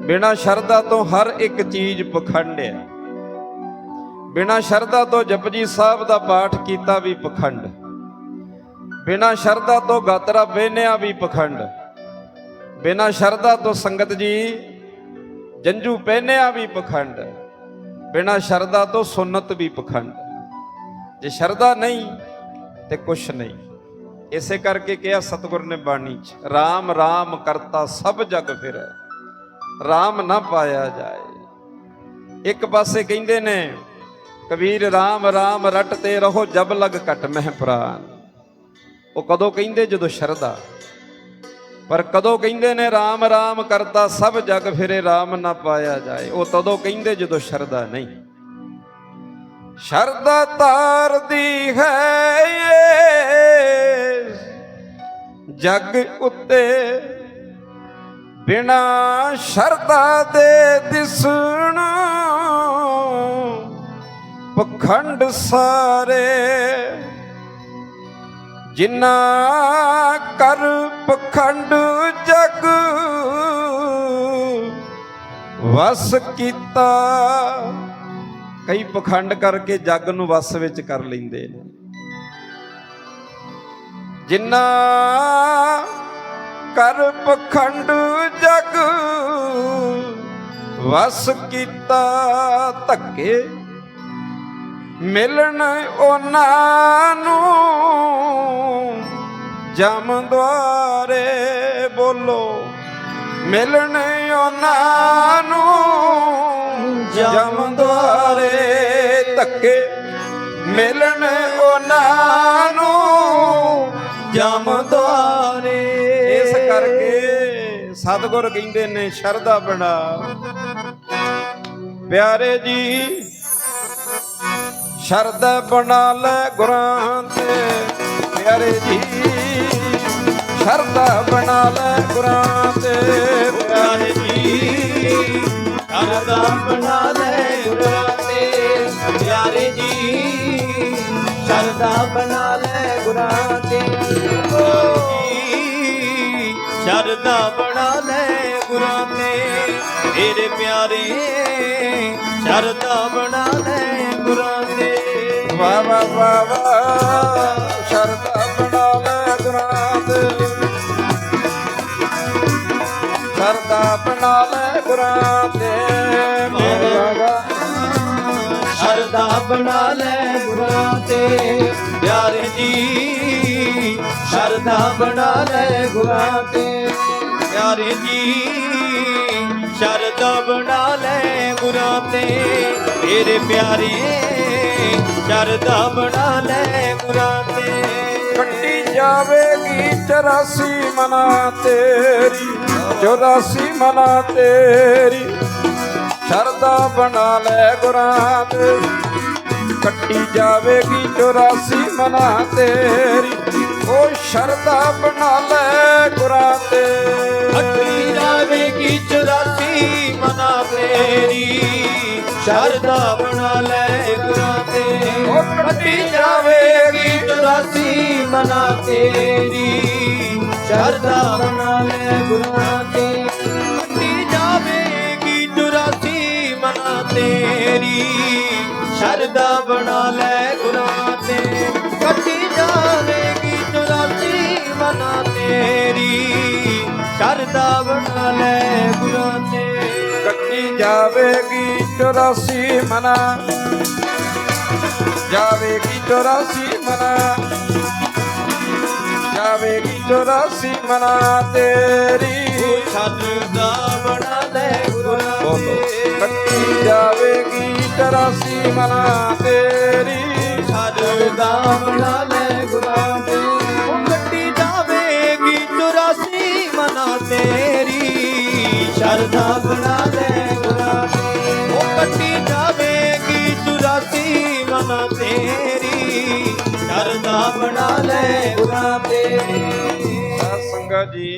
ਬਿਨਾ ਸ਼ਰਧਾ ਤੋਂ ਹਰ ਇੱਕ ਚੀਜ਼ ਪਖੰਡ ਹੈ। ਬਿਨਾ ਸ਼ਰਧਾ ਤੋਂ ਜਪਜੀ ਸਾਹਿਬ ਦਾ ਪਾਠ ਕੀਤਾ ਵੀ ਪਖੰਡ। ਬਿਨਾ ਸ਼ਰਧਾ ਤੋਂ ਗਾਤਰਾ ਬਹਿਨਿਆ ਵੀ ਪਖੰਡ। ਬਿਨਾ ਸ਼ਰਧਾ ਤੋਂ ਸੰਗਤ ਜੀ ਜੰਜੂ ਪਹਿਨਿਆ ਵੀ ਪਖੰਡ। ਬਿਨਾ ਸ਼ਰਧਾ ਤੋਂ ਸੁਨਤ ਵੀ ਪਖੰਡ। ਜੇ ਸ਼ਰਧਾ ਨਹੀਂ ਤੇ ਕੁਛ ਨਹੀਂ। ਇਸੇ ਕਰਕੇ ਕਿਹਾ ਸਤਿਗੁਰ ਨੇ ਬਾਣੀ ਚ RAM RAM ਕਰਤਾ ਸਭ ਜਗ ਫਿਰੈ। RAM ਨਾ ਪਾਇਆ ਜਾਏ। ਇੱਕ ਪਾਸੇ ਕਹਿੰਦੇ ਨੇ, ਕਬੀਰ RAM RAM ਰਟਤੇ ਰਹੋ ਜਬ ਲਗ ਘਟ ਮਹਿ ਪ੍ਰਾਨ। ਉਹ ਕਦੋਂ ਕਹਿੰਦੇ? ਜਦੋਂ ਸ਼ਰਧਾ। ਪਰ ਕਦੋਂ ਕਹਿੰਦੇ ਨੇ RAM RAM ਕਰਤਾ ਸਭ ਜਗ ਫਿਰੇ RAM ਨਾ ਪਾਇਆ ਜਾਏ। ਉਹ ਤਦੋਂ ਕਹਿੰਦੇ, ਜਦੋਂ ਸ਼ਰਧਾ ਨਹੀਂ। ਸ਼ਰਧਾ ਤਾਰਦੀ ਹੈ ਜਗ ਉੱਤੇ। ਬਿਨਾ ਸ਼ਰਧਾ ਦੇ ਦਿਸਣ। ਪਖੰਡ ਸਾਰੇ ਜਿਨਾ ਕਰ ਪਖੰਡ ਜਗ, ਵਸ ਕੀਤਾ। ਕਈ ਪਖੰਡ ਕਰਕੇ ਜੱਗ ਨੂੰ ਵਸ ਵਿੱਚ ਕਰ ਲੈਂਦੇ ਨੇ। ਜਿੰਨਾ ਕਰ ਪਖੰਡ ਜਗ। ਵਸ ਕੀਤਾ ਧੱਕੇ। ਮਿਲਣ ਉਹਨਾਂ ਨੂੰ। ਜਮ ਦੁਆਰੇ ਬੋਲੋ। ਮਿਲਣ ਉਹਨਾਂ ਨੂੰ। ਜਮ ਦੁਆਰੇ ਧੱਕੇ। ਮਿਲਣ ਉਹਨਾਂ ਨੂੰ। ਜਮ ਕਰਕੇ ਸਤਿਗੁਰ ਕਹਿੰਦੇ ਨੇ ਸ਼ਰਧਾ ਬਣਾ। ਪਿਆਰੇ ਜੀ, ਸ਼ਰਧਾ ਬਣਾ ਲੈ ਗੁਰਾਂ ਤੇ। ਪਿਆਰੇ ਜੀ, ਸ਼ਰਧਾ ਬਣਾ ਲੈ ਗੁਰਾਂ ਤੇ। ਪਿਆਰੇ ਜੀ ਸ਼ਰਦਾ ਬਣਾ ਲੈ ਗੁਰਾਂ ਤੇ। ਪਿਆਰੇ ਜੀ ਸ਼ਰਦਾ ਬਣਾ ਲੈ ਗੁਰਾਂ ਤੇ। ਸ਼ਰਦਾ ਬਣਾ ਲੈ ਗੁਰਾਂ ਤੇ ਤੇਰੇ ਪਿਆਰੇ। ਸ਼ਰਦਾ ਬਣਾ ਲੈ ਗੁਰਾਂ ਤੇ ਵਾ ਵਾ ਵਾ ਵਾ ਸ਼ਰਧਾ ਬਣਾ ਲੈ ਗੁਰਾਂ ਤੇ ਸ਼ਰਧਾ ਬਣਾ ਲੈ ਗੁਰਾਂ ਤੇ ਮੇਰਾ ਗਾ ਸ਼ਰਦਾ ਬਣਾ ਲੈ ਗੁਰਾਂ ਤੇ ਪਿਆਰੇ ਜੀ ਸ਼ਰਦਾ ਬਣਾ ਲੈ ਗੁਰਾਂ ਤੇ ਪਿਆਰੇ ਜੀ ਸ਼ਰਦਾ ਬਣਾ ਲੈ ਗੁਰਾਂ ਤੇ। ਤੇਰੇ ਪਿਆਰੇ ਸ਼ਰਦਾ ਬਣਾ ਲੈ ਗੁਰਾਂ ਤੇ। ਕੱਟੀ ਜਾਵੇਗੀ 84 ਮਨਾ ਤੇਰੀ 84 ਮਨਾ ਤੇਰੀ। ਸ਼ਰਦਾ ਬਣਾ ਲੈ ਗੁਰਾਂ ਤੇ। ਕੱਟੀ ਜਾਵੇਗੀ 84 ਮਨਾ ਤੇਰੀ, ਉਹ ਸ਼ਰਦਾ ਬਣਾ ਲੈ ਗੁਰਾਂ ਤੇ। ਚੁਰਾਸੀ ਮਨਾ ਤੇਰੀ ਸ਼ਰਦਾ ਬਣਾ ਲੈ ਗੁਰਾਂ ਤੇ ਉਹ ਕੱਟੀ ਜਾਵੇਗੀ 84 ਮਨਾ ਤੇਰੀ। ਸ਼ਰਦਾ ਬਣਾ ਲੈ ਗੁਰਾਂ ਤੇ ਕੱਟੀ ਜਾਵੇਗੀ 84 ਮਨਾ ਤੇਰੀ। ਸ਼ਰਦਾ ਬਣਾ ਲੈ ਗੁਰਾਂ ਤੇ ਕੱਟੀ ਜਾਵੇਗੀ 84 ਮਨਾ ਤੇਰੀ। ਸ਼ਰਦਾ ਬਣਾ ਲੈ ਗੁਰਾਂ ਤੇ ਕੱਟੀ ਜਾਵੇਗੀ 84 ਮਨਾ ਜਾਵੇਗੀ 84 ਮਨਾ ਜਾਵੇਗੀ 84 ਮਨਾ ਤੇਰੀ। ਸ਼ਰਦਾ ਬਣਾ ਲੈ ਗੁਰਾਂ ਤੇ ਕੱਟੀ ਜਾਵੇਗੀ 84 ਮਨਾ ਤੇਰੀ। ਸ਼ਰਦਾ ਬਣਾ ਲੈ ਸ਼ਰਦਾ ਬਣਾ ਲੈ ਗੁਰਾਂ ਉਹ ਕੱਟੀ ਜਾਵੇਗੀ 84 ਮਨਾ ਤੇਰੀ। ਸ਼ਰਦਾ ਬਣਾ ਲੈ ਗੁਰਾਂ ਤੇ ਸਾਧ ਜੀ।